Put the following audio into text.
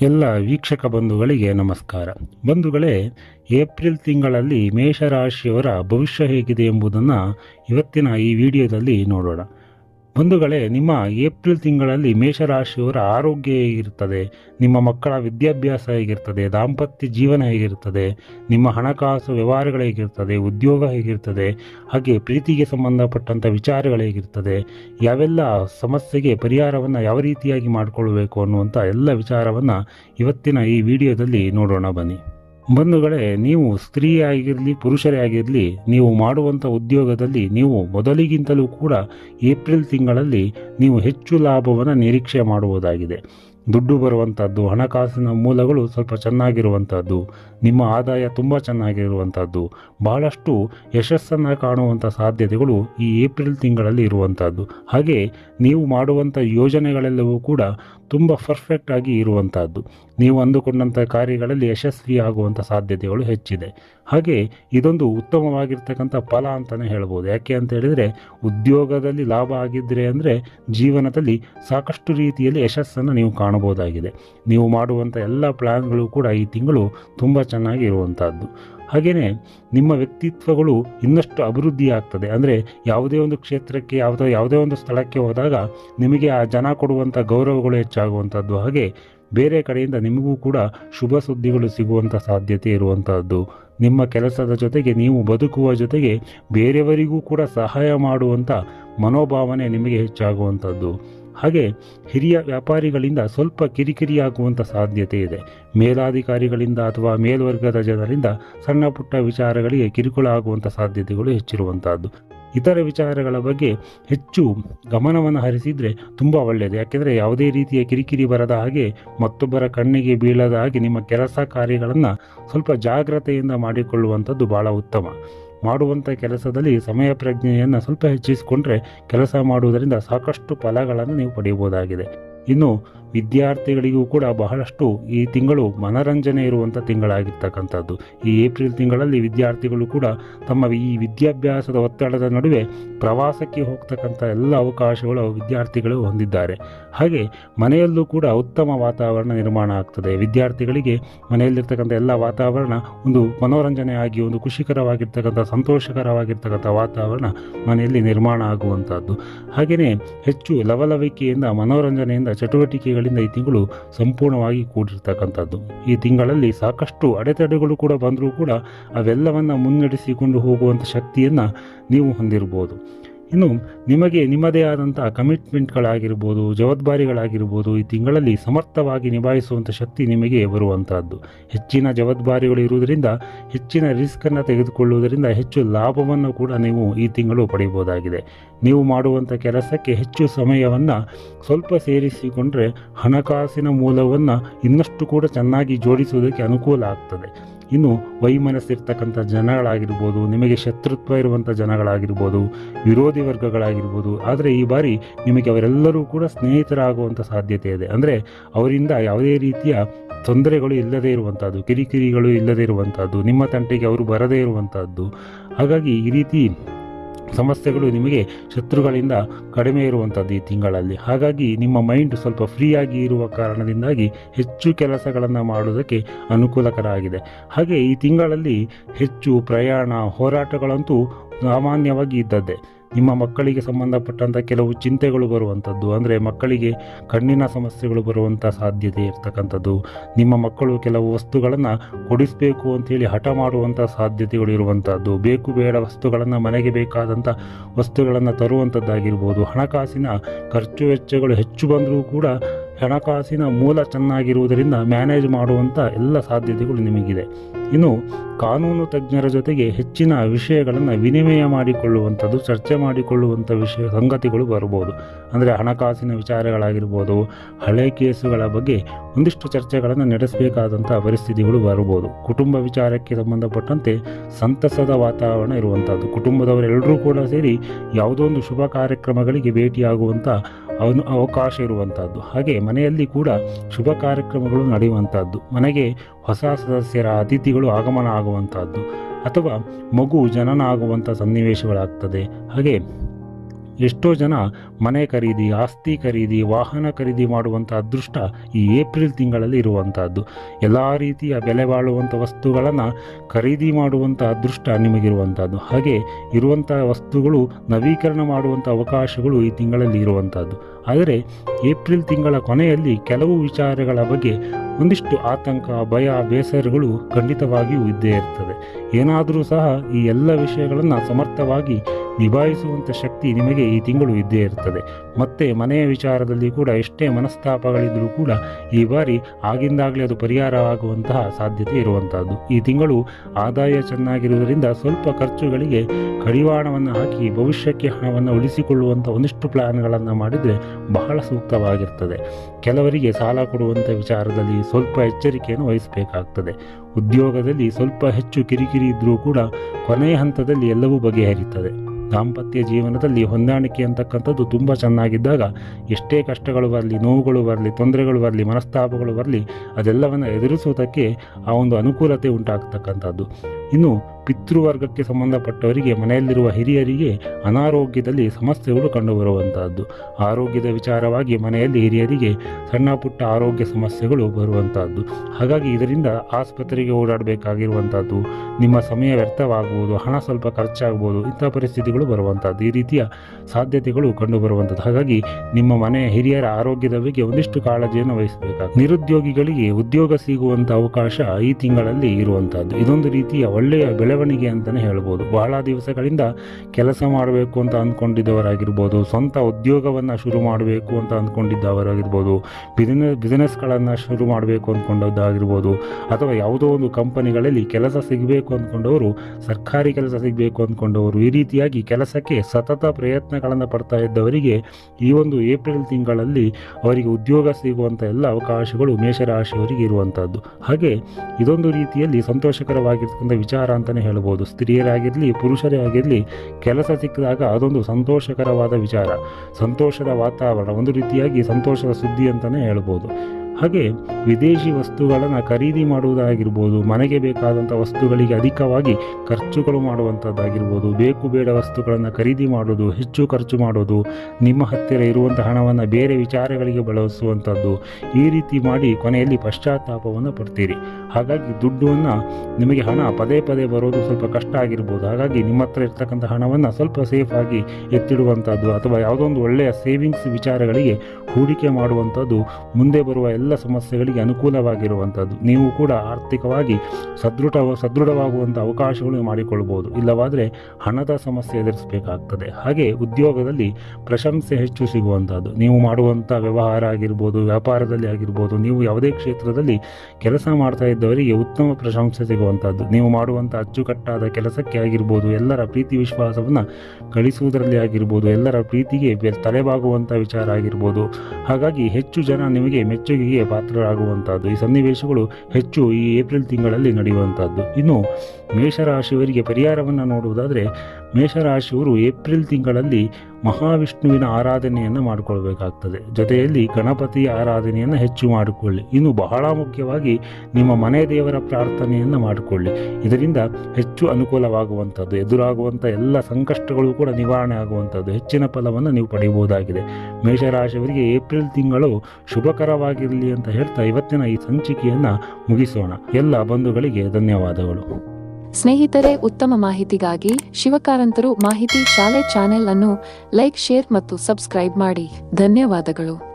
ಎಲ್ಲ ವೀಕ್ಷಕ ಬಂಧುಗಳಿಗೆ ನಮಸ್ಕಾರ. ಬಂಧುಗಳೇ, ಏಪ್ರಿಲ್ ತಿಂಗಳಲ್ಲಿ ಮೇಷರಾಶಿಯವರ ಭವಿಷ್ಯ ಹೇಗಿದೆ ಎಂಬುದನ್ನು ಇವತ್ತಿನ ಈ ವಿಡಿಯೋದಲ್ಲಿ ನೋಡೋಣ. ಬಂಧುಗಳೇ, ನಿಮ್ಮ ಏಪ್ರಿಲ್ ತಿಂಗಳಲ್ಲಿ ಮೇಷರಾಶಿಯವರ ಆರೋಗ್ಯ ಹೇಗಿರ್ತದೆ ನಿಮ್ಮ ಮಕ್ಕಳ ವಿದ್ಯಾಭ್ಯಾಸ ಹೇಗಿರ್ತದೆ? ದಾಂಪತ್ಯ ಜೀವನ ಹೇಗಿರ್ತದೆ ನಿಮ್ಮ ಹಣಕಾಸು ವ್ಯವಹಾರಗಳು ಹೇಗಿರ್ತದೆ? ಉದ್ಯೋಗ ಹೇಗಿರ್ತದೆ? ಹಾಗೆ ಪ್ರೀತಿಗೆ ಸಂಬಂಧಪಟ್ಟಂಥ ವಿಚಾರಗಳು ಹೇಗಿರ್ತದೆ? ಯಾವೆಲ್ಲ ಸಮಸ್ಯೆಗೆ ಪರಿಹಾರವನ್ನು ಯಾವ ರೀತಿಯಾಗಿ ಮಾಡಿಕೊಳ್ಬೇಕು ಅನ್ನುವಂಥ ಎಲ್ಲ ವಿಚಾರವನ್ನು ಇವತ್ತಿನ ಈ ವಿಡಿಯೋದಲ್ಲಿ ನೋಡೋಣ ಬನ್ನಿ. ಬಂಧುಗಳೇ, ನೀವು ಸ್ತ್ರೀ ಆಗಿರಲಿ ಪುರುಷರೇ ಆಗಿರಲಿ ನೀವು ಮಾಡುವಂಥ ಉದ್ಯೋಗದಲ್ಲಿ ನೀವು ಮೊದಲಿಗಿಂತಲೂ ಕೂಡ ಏಪ್ರಿಲ್ ತಿಂಗಳಲ್ಲಿ ನೀವು ಹೆಚ್ಚು ಲಾಭವನ್ನು ನಿರೀಕ್ಷೆ ಮಾಡುವುದಾಗಿದೆ. ದುಡ್ಡು ಬರುವಂಥದ್ದು ಹಣಕಾಸಿನ ಮೂಲಗಳು ಸ್ವಲ್ಪ ಚೆನ್ನಾಗಿರುವಂಥದ್ದು ನಿಮ್ಮ ಆದಾಯ ತುಂಬ ಚೆನ್ನಾಗಿರುವಂಥದ್ದು ಬಹಳಷ್ಟು ಯಶಸ್ಸನ್ನು ಕಾಣುವಂಥ ಸಾಧ್ಯತೆಗಳು ಈ ಏಪ್ರಿಲ್ ತಿಂಗಳಲ್ಲಿ ಇರುವಂಥದ್ದು ಹಾಗೆ ನೀವು ಮಾಡುವಂಥ ಯೋಜನೆಗಳೆಲ್ಲವೂ ಕೂಡ ತುಂಬ ಪರ್ಫೆಕ್ಟಾಗಿ ಇರುವಂಥದ್ದು ನೀವು ಅಂದುಕೊಂಡಂಥ ಕಾರ್ಯಗಳಲ್ಲಿ ಯಶಸ್ವಿಯಾಗುವಂಥ ಸಾಧ್ಯತೆಗಳು ಹೆಚ್ಚಿದೆ. ಹಾಗೆ ಇದೊಂದು ಉತ್ತಮವಾಗಿರ್ತಕ್ಕಂಥ ಫಲ ಅಂತಲೇ ಹೇಳ್ಬೋದು. ಯಾಕೆ ಅಂತ ಹೇಳಿದರೆ, ಉದ್ಯೋಗದಲ್ಲಿ ಲಾಭ ಆಗಿದ್ದರೆ ಅಂದರೆ ಜೀವನದಲ್ಲಿ ಸಾಕಷ್ಟು ರೀತಿಯಲ್ಲಿ ಯಶಸ್ಸನ್ನು ನೀವು ಕಾಣಬಹುದಾಗಿದೆ. ನೀವು ಮಾಡುವಂಥ ಎಲ್ಲ ಪ್ಲ್ಯಾನ್ಗಳು ಕೂಡ ಈ ತಿಂಗಳು ತುಂಬ ಚೆನ್ನಾಗಿ ಇರುವಂಥದ್ದು. ಹಾಗೆಯೇ ನಿಮ್ಮ ವ್ಯಕ್ತಿತ್ವಗಳು ಇನ್ನಷ್ಟು ಅಭಿವೃದ್ಧಿ ಆಗ್ತದೆ. ಅಂದರೆ ಯಾವುದೇ ಒಂದು ಕ್ಷೇತ್ರಕ್ಕೆ ಯಾವುದೋ ಯಾವುದೇ ಒಂದು ಸ್ಥಳಕ್ಕೆ ಹೋದಾಗ ನಿಮಗೆ ಆ ಜನ ಕೊಡುವಂಥ ಗೌರವಗಳು ಹೆಚ್ಚಾಗುವಂಥದ್ದು. ಹಾಗೆ ಬೇರೆ ಕಡೆಯಿಂದ ನಿಮಗೂ ಕೂಡ ಶುಭ ಸುದ್ದಿಗಳು ಸಿಗುವಂಥ ಸಾಧ್ಯತೆ ಇರುವಂಥದ್ದು. ನಿಮ್ಮ ಕೆಲಸದ ಜೊತೆಗೆ ನೀವು ಬದುಕುವ ಜೊತೆಗೆ ಬೇರೆಯವರಿಗೂ ಕೂಡ ಸಹಾಯ ಮಾಡುವಂಥ ಮನೋಭಾವನೆ ನಿಮಗೆ ಹೆಚ್ಚಾಗುವಂಥದ್ದು. ಹಾಗೆ ಹಿರಿಯ ವ್ಯಾಪಾರಿಗಳಿಂದ ಸ್ವಲ್ಪ ಕಿರಿಕಿರಿಯಾಗುವಂಥ ಸಾಧ್ಯತೆ ಇದೆ. ಮೇಲಾಧಿಕಾರಿಗಳಿಂದ ಅಥವಾ ಮೇಲ್ವರ್ಗದ ಜನರಿಂದ ಸಣ್ಣ ಪುಟ್ಟ ವಿಚಾರಗಳಿಗೆ ಕಿರುಕುಳ ಆಗುವಂಥ ಸಾಧ್ಯತೆಗಳು ಹೆಚ್ಚಿರುವಂಥದ್ದು. ಇತರ ವಿಚಾರಗಳ ಬಗ್ಗೆ ಹೆಚ್ಚು ಗಮನವನ್ನು ಹರಿಸಿದರೆ ತುಂಬ ಒಳ್ಳೆಯದು ಯಾಕೆಂದರೆ ಯಾವುದೇ ರೀತಿಯ ಕಿರಿಕಿರಿ ಬರದ ಹಾಗೆ ಮತ್ತೊಬ್ಬರ ಕಣ್ಣಿಗೆ ಬೀಳದ ಹಾಗೆ ನಿಮ್ಮ ಕೆಲಸ ಕಾರ್ಯಗಳನ್ನು ಸ್ವಲ್ಪ ಜಾಗ್ರತೆಯಿಂದ ಮಾಡಿಕೊಳ್ಳುವಂಥದ್ದು ಭಾಳ ಉತ್ತಮ. ಮಾಡುವಂಥ ಕೆಲಸದಲ್ಲಿ ಸಮಯ ಪ್ರಜ್ಞೆಯನ್ನು ಸ್ವಲ್ಪ ಹೆಚ್ಚಿಸಿಕೊಂಡ್ರೆ ಕೆಲಸ ಮಾಡುವುದರಿಂದ ಸಾಕಷ್ಟು ಫಲಗಳನ್ನು ನೀವು ಪಡೆಯಬಹುದಾಗಿದೆ. ಇನ್ನು ವಿದ್ಯಾರ್ಥಿಗಳಿಗೂ ಕೂಡ ಬಹಳಷ್ಟು ಈ ತಿಂಗಳು ಮನರಂಜನೆ ಇರುವಂಥ ತಿಂಗಳಾಗಿರ್ತಕ್ಕಂಥದ್ದು. ಈ ಏಪ್ರಿಲ್ ತಿಂಗಳಲ್ಲಿ ವಿದ್ಯಾರ್ಥಿಗಳು ಕೂಡ ತಮ್ಮ ಈ ವಿದ್ಯಾಭ್ಯಾಸದ ಒತ್ತಡದ ನಡುವೆ ಪ್ರವಾಸಕ್ಕೆ ಹೋಗ್ತಕ್ಕಂಥ ಎಲ್ಲ ಅವಕಾಶಗಳು ವಿದ್ಯಾರ್ಥಿಗಳು ಹೊಂದಿದ್ದಾರೆ. ಹಾಗೆ ಮನೆಯಲ್ಲೂ ಕೂಡ ಉತ್ತಮ ವಾತಾವರಣ ನಿರ್ಮಾಣ ಆಗ್ತದೆ. ವಿದ್ಯಾರ್ಥಿಗಳಿಗೆ ಮನೆಯಲ್ಲಿರ್ತಕ್ಕಂಥ ಎಲ್ಲ ವಾತಾವರಣ ಒಂದು ಮನೋರಂಜನೆಯಾಗಿ ಒಂದು ಖುಷಿಕರವಾಗಿರ್ತಕ್ಕಂಥ, ಸಂತೋಷಕರವಾಗಿರ್ತಕ್ಕಂಥ ವಾತಾವರಣ ಮನೆಯಲ್ಲಿ ನಿರ್ಮಾಣ ಆಗುವಂಥದ್ದು. ಹಾಗೆಯೇ ಹೆಚ್ಚು ಲವಲವಿಕೆಯಿಂದ, ಮನೋರಂಜನೆಯಿಂದ ಚಟುವಟಿಕೆಗಳಿಂದ ಈ ತಿಂಗಳು ಸಂಪೂರ್ಣವಾಗಿ ಕೂಡಿರ್ತಕ್ಕಂಥದ್ದು. ಈ ತಿಂಗಳಲ್ಲಿ ಸಾಕಷ್ಟು ಅಡೆತಡೆಗಳು ಕೂಡ ಬಂದರೂ ಕೂಡ ಅವೆಲ್ಲವನ್ನು ಮುನ್ನಡೆಸಿಕೊಂಡು ಹೋಗುವಂಥ ಶಕ್ತಿಯನ್ನು ನೀವು ಹೊಂದಿರ್ಬೋದು. ಇನ್ನು ನಿಮಗೆ ನಿಮ್ಮದೇ ಆದಂಥ ಕಮಿಟ್ಮೆಂಟ್ಗಳಾಗಿರ್ಬೋದು ಜವಾಬ್ದಾರಿಗಳಾಗಿರ್ಬೋದು ಈ ತಿಂಗಳಲ್ಲಿ ಸಮರ್ಥವಾಗಿ ನಿಭಾಯಿಸುವಂಥ ಶಕ್ತಿ ನಿಮಗೆ ಬರುವಂತಹದ್ದು. ಹೆಚ್ಚಿನ ಜವಾಬ್ದಾರಿಗಳು ಇರುವುದರಿಂದ, ಹೆಚ್ಚಿನ ರಿಸ್ಕನ್ನು ತೆಗೆದುಕೊಳ್ಳುವುದರಿಂದ ಹೆಚ್ಚು ಲಾಭವನ್ನು ಕೂಡ ನೀವು ಈ ತಿಂಗಳು ಪಡೆಯಬಹುದಾಗಿದೆ ನೀವು ಮಾಡುವಂಥ ಕೆಲಸಕ್ಕೆ ಹೆಚ್ಚು ಸಮಯವನ್ನು ಸ್ವಲ್ಪ ಸೇರಿಸಿಕೊಂಡ್ರೆ ಹಣಕಾಸಿನ ಮೂಲವನ್ನು ಇನ್ನಷ್ಟು ಕೂಡ ಚೆನ್ನಾಗಿ ಜೋಡಿಸುವುದಕ್ಕೆ ಅನುಕೂಲ ಆಗ್ತದೆ. ಇನ್ನು ವೈಮನಸ್ಸಿರ್ತಕ್ಕಂಥ ಜನಗಳಾಗಿರ್ಬೋದು, ನಿಮಗೆ ಶತ್ರುತ್ವ ಇರುವಂಥ ಜನಗಳಾಗಿರ್ಬೋದು, ವಿರೋಧಿ ವರ್ಗಗಳಾಗಿರ್ಬೋದು, ಆದರೆ ಈ ಬಾರಿ ನಿಮಗೆ ಅವರೆಲ್ಲರೂ ಕೂಡ ಸ್ನೇಹಿತರಾಗುವಂಥ ಸಾಧ್ಯತೆ ಇದೆ. ಅಂದರೆ ಅವರಿಂದ ಯಾವುದೇ ರೀತಿಯ ತೊಂದರೆಗಳು ಇಲ್ಲದೇ ಇರುವಂಥದ್ದು, ಕಿರಿಕಿರಿಗಳು ಇಲ್ಲದೇ ಇರುವಂಥದ್ದು, ನಿಮ್ಮ ತಂಟೆಗೆ ಅವರು ಬರದೇ ಇರುವಂಥದ್ದು. ಹಾಗಾಗಿ ಈ ರೀತಿ ಸಮಸ್ಯೆಗಳು ನಿಮಗೆ ಶತ್ರುಗಳಿಂದ ಕಡಿಮೆ ಇರುವಂಥದ್ದು ಈ ತಿಂಗಳಲ್ಲಿ. ಹಾಗಾಗಿ ನಿಮ್ಮ ಮೈಂಡ್ ಸ್ವಲ್ಪ ಫ್ರೀಯಾಗಿ ಇರುವ ಕಾರಣದಿಂದಾಗಿ ಹೆಚ್ಚು ಕೆಲಸಗಳನ್ನು ಮಾಡುವುದಕ್ಕೆ ಅನುಕೂಲಕರ ಆಗಿದೆ ಹಾಗೆ ಈ ತಿಂಗಳಲ್ಲಿ ಹೆಚ್ಚು ಪ್ರಯಾಣ, ಹೋರಾಟಗಳಂತೂ ಸಾಮಾನ್ಯವಾಗಿ ಇದ್ದದ್ದೇ. ನಿಮ್ಮ ಮಕ್ಕಳಿಗೆ ಸಂಬಂಧಪಟ್ಟಂಥ ಕೆಲವು ಚಿಂತೆಗಳು ಬರುವಂಥದ್ದು ಅಂದರೆ ಮಕ್ಕಳಿಗೆ ಕಣ್ಣಿನ ಸಮಸ್ಯೆಗಳು ಬರುವಂಥ ಸಾಧ್ಯತೆ ಇರ್ತಕ್ಕಂಥದ್ದು. ನಿಮ್ಮ ಮಕ್ಕಳು ಕೆಲವು ವಸ್ತುಗಳನ್ನು ಕೊಡಿಸಬೇಕು ಅಂತೇಳಿ ಹಠ ಮಾಡುವಂಥ ಸಾಧ್ಯತೆಗಳು ಇರುವಂಥದ್ದು ಬೇಕು ಬೇಡ ವಸ್ತುಗಳನ್ನು ಮನೆಗೆ ಬೇಕಾದಂಥ ವಸ್ತುಗಳನ್ನು ತರುವಂಥದ್ದಾಗಿರ್ಬೋದು ಹಣಕಾಸಿನ ಖರ್ಚು ವೆಚ್ಚಗಳು ಹೆಚ್ಚು ಬಂದರೂ ಕೂಡ ಹಣಕಾಸಿನ ಮೂಲ ಚೆನ್ನಾಗಿರುವುದರಿಂದ ಮ್ಯಾನೇಜ್ ಮಾಡುವಂಥ ಎಲ್ಲ ಸಾಧ್ಯತೆಗಳು ನಿಮಗಿದೆ. ಇನ್ನು ಕಾನೂನು ತಜ್ಞರ ಜೊತೆಗೆ ಹೆಚ್ಚಿನ ವಿಷಯಗಳನ್ನು ವಿನಿಮಯ ಮಾಡಿಕೊಳ್ಳುವಂಥದ್ದು, ಚರ್ಚೆ ಮಾಡಿಕೊಳ್ಳುವಂಥ ವಿಷಯ, ಸಂಗತಿಗಳು ಬರ್ಬೋದು. ಅಂದರೆ ಹಣಕಾಸಿನ ವಿಚಾರಗಳಾಗಿರ್ಬೋದು, ಹಳೆ ಕೇಸುಗಳ ಬಗ್ಗೆ ಒಂದಿಷ್ಟು ಚರ್ಚೆಗಳನ್ನು ನಡೆಸಬೇಕಾದಂಥ ಪರಿಸ್ಥಿತಿಗಳು ಬರ್ಬೋದು. ಕುಟುಂಬ ವಿಚಾರಕ್ಕೆ ಸಂಬಂಧಪಟ್ಟಂತೆ ಸಂತಸದ ವಾತಾವರಣ ಇರುವಂಥದ್ದು. ಕುಟುಂಬದವರೆಲ್ಲರೂ ಕೂಡ ಸೇರಿ ಯಾವುದೋ ಒಂದು ಶುಭ ಕಾರ್ಯಕ್ರಮಗಳಿಗೆ ಭೇಟಿಯಾಗುವಂಥ ಅವನು, ಅವಕಾಶ ಇರುವಂಥದ್ದು. ಹಾಗೆ ಮನೆಯಲ್ಲಿ ಕೂಡ ಶುಭ ಕಾರ್ಯಕ್ರಮಗಳು ನಡೆಯುವಂಥದ್ದು. ಮನೆಗೆ ಹೊಸ ಸದಸ್ಯರ ಅತಿಥಿಗಳು ಆಗಮನ ಆಗುವಂಥದ್ದು ಅಥವಾ ಮಗು ಜನನ ಆಗುವಂಥ ಸನ್ನಿವೇಶಗಳಾಗ್ತದೆ. ಹಾಗೆ ಎಷ್ಟೋ ಜನ ಮನೆ ಖರೀದಿ, ಆಸ್ತಿ ಖರೀದಿ, ವಾಹನ ಖರೀದಿ ಮಾಡುವಂಥ ಅದೃಷ್ಟ ಈ ಏಪ್ರಿಲ್ ತಿಂಗಳಲ್ಲಿ ಇರುವಂಥದ್ದು ಎಲ್ಲ ರೀತಿಯ ಬೆಲೆ ಬಾಳುವಂಥ ವಸ್ತುಗಳನ್ನು ಖರೀದಿ ಮಾಡುವಂಥ ಅದೃಷ್ಟ ನಿಮಗಿರುವಂಥದ್ದು ಹಾಗೆ ಇರುವಂಥ ವಸ್ತುಗಳು ನವೀಕರಣ ಮಾಡುವಂಥ ಅವಕಾಶಗಳು ಈ ತಿಂಗಳಲ್ಲಿ ಇರುವಂಥದ್ದು ಆದರೆ ಏಪ್ರಿಲ್ ತಿಂಗಳ ಕೊನೆಯಲ್ಲಿ ಕೆಲವು ವಿಚಾರಗಳ ಬಗ್ಗೆ ಒಂದಿಷ್ಟು ಆತಂಕ ಭಯ ಬೇಸರಗಳು ಖಂಡಿತವಾಗಿಯೂ ಇದ್ದೇ ಇರ್ತದೆ ಏನಾದರೂ ಸಹ ಈ ಎಲ್ಲ ವಿಷಯಗಳನ್ನು ಸಮರ್ಥವಾಗಿ ನಿಭಾಯಿಸುವಂಥ ಶಕ್ತಿ ನಿಮಗೆ ಈ ತಿಂಗಳು ಇದ್ದೇ ಇರ್ತದೆ. ಮತ್ತೆ ಮನೆಯ ವಿಚಾರದಲ್ಲಿ ಕೂಡ ಎಷ್ಟೇ ಮನಸ್ತಾಪಗಳಿದ್ದರೂ ಕೂಡ ಈ ಬಾರಿ ಆಗಿಂದಾಗಲೇ ಅದು ಪರಿಹಾರ ಆಗುವಂತಹ ಸಾಧ್ಯತೆ ಇರುವಂತಹದ್ದು. ಈ ತಿಂಗಳು ಆದಾಯ ಚೆನ್ನಾಗಿರುವುದರಿಂದ ಸ್ವಲ್ಪ ಖರ್ಚುಗಳಿಗೆ ಕಡಿವಾಣವನ್ನು ಹಾಕಿ ಭವಿಷ್ಯಕ್ಕೆ ಹಣವನ್ನು ಉಳಿಸಿಕೊಳ್ಳುವಂಥ ಒಂದಿಷ್ಟು ಪ್ಲಾನ್ಗಳನ್ನು ಮಾಡಿದರೆ ಬಹಳ ಸೂಕ್ತವಾಗಿರ್ತದೆ. ಕೆಲವರಿಗೆ ಸಾಲ ಕೊಡುವಂಥ ವಿಚಾರದಲ್ಲಿ ಸ್ವಲ್ಪ ಎಚ್ಚರಿಕೆಯನ್ನು ವಹಿಸಬೇಕಾಗ್ತದೆ. ಉದ್ಯೋಗದಲ್ಲಿ ಸ್ವಲ್ಪ ಹೆಚ್ಚು ಕಿರಿಕಿರಿ ಇದ್ದರೂ ಕೂಡ ಕೊನೆಯ ಹಂತದಲ್ಲಿ ಎಲ್ಲವೂ ಬಗೆಹರಿಯುತ್ತದೆ ದಾಂಪತ್ಯ ಜೀವನದಲ್ಲಿ ಹೊಂದಾಣಿಕೆ ಅಂತಕ್ಕಂಥದ್ದು ತುಂಬ ಚೆನ್ನಾಗಿದ್ದಾಗ ಎಷ್ಟೇ ಕಷ್ಟಗಳು ಬರಲಿ, ನೋವುಗಳು ಬರಲಿ, ತೊಂದರೆಗಳು ಬರಲಿ, ಮನಸ್ತಾಪಗಳು ಬರಲಿ ಅದೆಲ್ಲವನ್ನು ಎದುರಿಸುವುದಕ್ಕೆ ಆ ಒಂದು ಅನುಕೂಲತೆ ಉಂಟಾಗ್ತಕ್ಕಂಥದ್ದು. ಇನ್ನು ಪಿತೃವರ್ಗಕ್ಕೆ ಸಂಬಂಧಪಟ್ಟವರಿಗೆ, ಮನೆಯಲ್ಲಿರುವ ಹಿರಿಯರಿಗೆ ಅನಾರೋಗ್ಯದಲ್ಲಿ ಸಮಸ್ಯೆಗಳು ಕಂಡುಬರುವಂತಹದ್ದು. ಆರೋಗ್ಯದ ವಿಚಾರವಾಗಿ ಮನೆಯಲ್ಲಿ ಹಿರಿಯರಿಗೆ ಸಣ್ಣ ಪುಟ್ಟ ಆರೋಗ್ಯ ಸಮಸ್ಯೆಗಳು ಬರುವಂತಹದ್ದು. ಹಾಗಾಗಿ ಇದರಿಂದ ಆಸ್ಪತ್ರೆಗೆ ಓಡಾಡಬೇಕಾಗಿರುವಂಥದ್ದು ನಿಮ್ಮ ಸಮಯ ವ್ಯರ್ಥವಾಗುವುದು, ಹಣ ಸ್ವಲ್ಪ ಖರ್ಚಾಗ್ಬೋದು, ಇಂಥ ಪರಿಸ್ಥಿತಿಗಳು ಬರುವಂಥದ್ದು ಈ ರೀತಿಯ ಸಾಧ್ಯತೆಗಳು ಕಂಡುಬರುವಂಥದ್ದು ಹಾಗಾಗಿ ನಿಮ್ಮ ಮನೆಯ ಹಿರಿಯರ ಆರೋಗ್ಯದ ಬಗ್ಗೆ ಒಂದಿಷ್ಟು ಕಾಳಜಿಯನ್ನು ವಹಿಸಬೇಕಾಗ್ತದೆ. ನಿರುದ್ಯೋಗಿಗಳಿಗೆ ಉದ್ಯೋಗ ಸಿಗುವಂಥ ಅವಕಾಶ ಈ ತಿಂಗಳಲ್ಲಿ ಇರುವಂತಹದ್ದು. ಇದೊಂದು ರೀತಿಯ ಒಳ್ಳೆಯ ಬೆಳವಣಿಗೆ ಅಂತಲೇ ಹೇಳ್ಬೋದು. ಬಹಳ ದಿವಸಗಳಿಂದ ಕೆಲಸ ಮಾಡಬೇಕು ಅಂತ ಅಂದ್ಕೊಂಡಿದ್ದವರಾಗಿರ್ಬೋದು, ಸ್ವಂತ ಉದ್ಯೋಗವನ್ನು ಶುರು ಮಾಡಬೇಕು ಅಂತ ಅಂದ್ಕೊಂಡಿದ್ದವರಾಗಿರ್ಬೋದು, ಬಿಸಿನೆ, ಬಿಸಿನೆಸ್ಗಳನ್ನು ಶುರು ಮಾಡಬೇಕು ಅಂದ್ಕೊಂಡದ್ದಾಗಿರ್ಬೋದು, ಅಥವಾ ಯಾವುದೋ ಒಂದು ಕಂಪನಿಗಳಲ್ಲಿ ಕೆಲಸ ಸಿಗಬೇಕು ಅಂದ್ಕೊಂಡವರು, ಸರ್ಕಾರಿ ಕೆಲಸ ಸಿಗಬೇಕು ಅಂದ್ಕೊಂಡವರು, ಈ ರೀತಿಯಾಗಿ ಕೆಲಸಕ್ಕೆ ಸತತ ಪ್ರಯತ್ನಗಳನ್ನು ಪಡ್ತಾ ಇದ್ದವರಿಗೆ ಈ ಒಂದು ಏಪ್ರಿಲ್ ತಿಂಗಳಲ್ಲಿ ಅವರಿಗೆ ಉದ್ಯೋಗ ಸಿಗುವಂಥ ಎಲ್ಲ ಅವಕಾಶಗಳು ಮೇಷರಾಶಿಯವರಿಗೆ ಇರುವಂಥದ್ದು ಹಾಗೆ ಇದೊಂದು ರೀತಿಯಲ್ಲಿ ಸಂತೋಷಕರವಾಗಿರ್ತಕ್ಕಂಥ ವಿಚಾರ ಅಂತಲೇ ಹೇಳ್ಬೋದು. ಸ್ತ್ರೀಯರಾಗಿರಲಿ ಪುರುಷರೇ ಆಗಿರಲಿ ಕೆಲಸ ಸಿಕ್ಕಿದಾಗ ಅದೊಂದು ಸಂತೋಷಕರವಾದ ವಿಚಾರ. ಸಂತೋಷದ ವಾತಾವರಣ, ಒಂದು ರೀತಿಯಾಗಿ ಸಂತೋಷದ ಸುದ್ದಿ ಅಂತಲೇ ಹೇಳ್ಬೋದು. ಹಾಗೆ ವಿದೇಶಿ ವಸ್ತುಗಳನ್ನು ಖರೀದಿ ಮಾಡುವುದಾಗಿರ್ಬೋದು, ಮನೆಗೆ ಬೇಕಾದಂಥ ವಸ್ತುಗಳಿಗೆ ಅಧಿಕವಾಗಿ ಖರ್ಚುಗಳು ಮಾಡುವಂಥದ್ದಾಗಿರ್ಬೋದು, ಬೇಕು ಬೇಡ ವಸ್ತುಗಳನ್ನು ಖರೀದಿ ಮಾಡೋದು ಹೆಚ್ಚು ಖರ್ಚು ಮಾಡೋದು ನಿಮ್ಮ ಹತ್ತಿರ ಇರುವಂಥ ಹಣವನ್ನು ಬೇರೆ ವಿಚಾರಗಳಿಗೆ ಬಳಸುವಂಥದ್ದು, ಈ ರೀತಿ ಮಾಡಿ ಕೊನೆಯಲ್ಲಿ ಪಶ್ಚಾತ್ತಾಪವನ್ನು ಪಡ್ತೀರಿ. ಹಾಗಾಗಿ ದುಡ್ಡನ್ನು ನಿಮಗೆ ಹಣ ಪದೇ ಪದೇ ಬರೋದು ಸ್ವಲ್ಪ ಕಷ್ಟ ಆಗಿರ್ಬೋದು. ಹಾಗಾಗಿ ನಿಮ್ಮ ಹತ್ರ ಇರ್ತಕ್ಕಂಥ ಹಣವನ್ನು ಸ್ವಲ್ಪ ಸೇಫ್ ಆಗಿ ಎತ್ತಿಡುವಂಥದ್ದು ಅಥವಾ ಯಾವುದೋ ಒಂದು ಒಳ್ಳೆಯ ಸೇವಿಂಗ್ಸ್ ವಿಚಾರಗಳಿಗೆ ಹೂಡಿಕೆ ಮಾಡುವಂಥದ್ದು ಮುಂದೆ ಬರುವ ಎಲ್ಲ ಸಮಸ್ಯೆಗಳಿಗೆ ಅನುಕೂಲವಾಗಿರುವಂಥದ್ದು. ನೀವು ಕೂಡ ಆರ್ಥಿಕವಾಗಿ ಸದೃಢ, ಸದೃಢವಾಗುವಂಥ ಅವಕಾಶಗಳು ಮಾಡಿಕೊಳ್ಬೋದು. ಇಲ್ಲವಾದರೆ ಹಣದ ಸಮಸ್ಯೆ ಎದುರಿಸಬೇಕಾಗ್ತದೆ. ಹಾಗೆ ಉದ್ಯೋಗದಲ್ಲಿ ಪ್ರಶಂಸೆ ಹೆಚ್ಚು ಸಿಗುವಂಥದ್ದು. ನೀವು ಮಾಡುವಂಥ ವ್ಯವಹಾರ ಆಗಿರ್ಬೋದು, ವ್ಯಾಪಾರದಲ್ಲಿ ಆಗಿರ್ಬೋದು, ನೀವು ಯಾವುದೇ ಕ್ಷೇತ್ರದಲ್ಲಿ ಕೆಲಸ ಮಾಡ್ತಾ ಇದ್ದವರಿಗೆ ಉತ್ತಮ ಪ್ರಶಂಸೆ ಸಿಗುವಂಥದ್ದು. ನೀವು ಮಾಡುವಂಥ ಅಚ್ಚುಕಟ್ಟಾದ ಕೆಲಸಕ್ಕೆ ಆಗಿರ್ಬೋದು, ಎಲ್ಲರ ಪ್ರೀತಿ ವಿಶ್ವಾಸವನ್ನು ಗಳಿಸುವುದರಲ್ಲಿ ಆಗಿರ್ಬೋದು, ಎಲ್ಲರ ಪ್ರೀತಿಗೆ ತಲೆಬಾಗುವಂಥ ವಿಚಾರ ಆಗಿರ್ಬೋದು. ಹಾಗಾಗಿ ಹೆಚ್ಚು ಜನ ನಿಮಗೆ ಮೆಚ್ಚುಗೆಗೆ ಪಾತ್ರರಾಗುವಂತಹದ್ದು ಈ ಸನ್ನಿವೇಶಗಳು ಹೆಚ್ಚು ಈ ಏಪ್ರಿಲ್ ತಿಂಗಳಲ್ಲಿ ನಡೆಯುವಂತಹದ್ದು ಇನ್ನು ಮೇಷರಾಶಿಯವರಿಗೆ ಪರಿಹಾರವನ್ನು ನೋಡುವುದಾದರೆ ಮೇಷರಾಶಿಯವರು ಏಪ್ರಿಲ್ ತಿಂಗಳಲ್ಲಿ ಮಹಾವಿಷ್ಣುವಿನ ಆರಾಧನೆಯನ್ನು ಮಾಡಿಕೊಳ್ಬೇಕಾಗ್ತದೆ. ಜೊತೆಯಲ್ಲಿ ಗಣಪತಿಯ ಆರಾಧನೆಯನ್ನು ಹೆಚ್ಚು ಮಾಡಿಕೊಳ್ಳಿ. ಇನ್ನು ಬಹಳ ಮುಖ್ಯವಾಗಿ ನಿಮ್ಮ ಮನೆ ದೇವರ ಪ್ರಾರ್ಥನೆಯನ್ನು ಮಾಡಿಕೊಳ್ಳಿ. ಇದರಿಂದ ಹೆಚ್ಚು ಅನುಕೂಲವಾಗುವಂಥದ್ದು, ಎದುರಾಗುವಂಥ ಎಲ್ಲ ಸಂಕಷ್ಟಗಳು ಕೂಡ ನಿವಾರಣೆ ಆಗುವಂಥದ್ದು, ಹೆಚ್ಚಿನ ಫಲವನ್ನು ನೀವು ಪಡೆಯಬಹುದಾಗಿದೆ ಮೇಷರಾಶಿಯವರಿಗೆ ಏಪ್ರಿಲ್ ತಿಂಗಳು ಶುಭಕರವಾಗಿರಲಿ ಅಂತ ಹೇಳ್ತಾ ಇವತ್ತಿನ ಈ ಸಂಚಿಕೆಯನ್ನು ಮುಗಿಸೋಣ. ಎಲ್ಲ ಬಂಧುಗಳಿಗೆ ಧನ್ಯವಾದಗಳು. ಸ್ನೇಹಿತರೆ ಉತ್ತಮ ಮಾಹಿತಿಗಾಗಿ ಶಿವಕಾರಂತರು ಮಾಹಿತಿ ಶಾಲೆ ಚಾನೆಲ್ ಅನ್ನು ಲೈಕ್ ಶೇರ್ ಮತ್ತು ಸಬ್ಸ್ಕ್ರೈಬ್ ಮಾಡಿ. ಧನ್ಯವಾದಗಳು.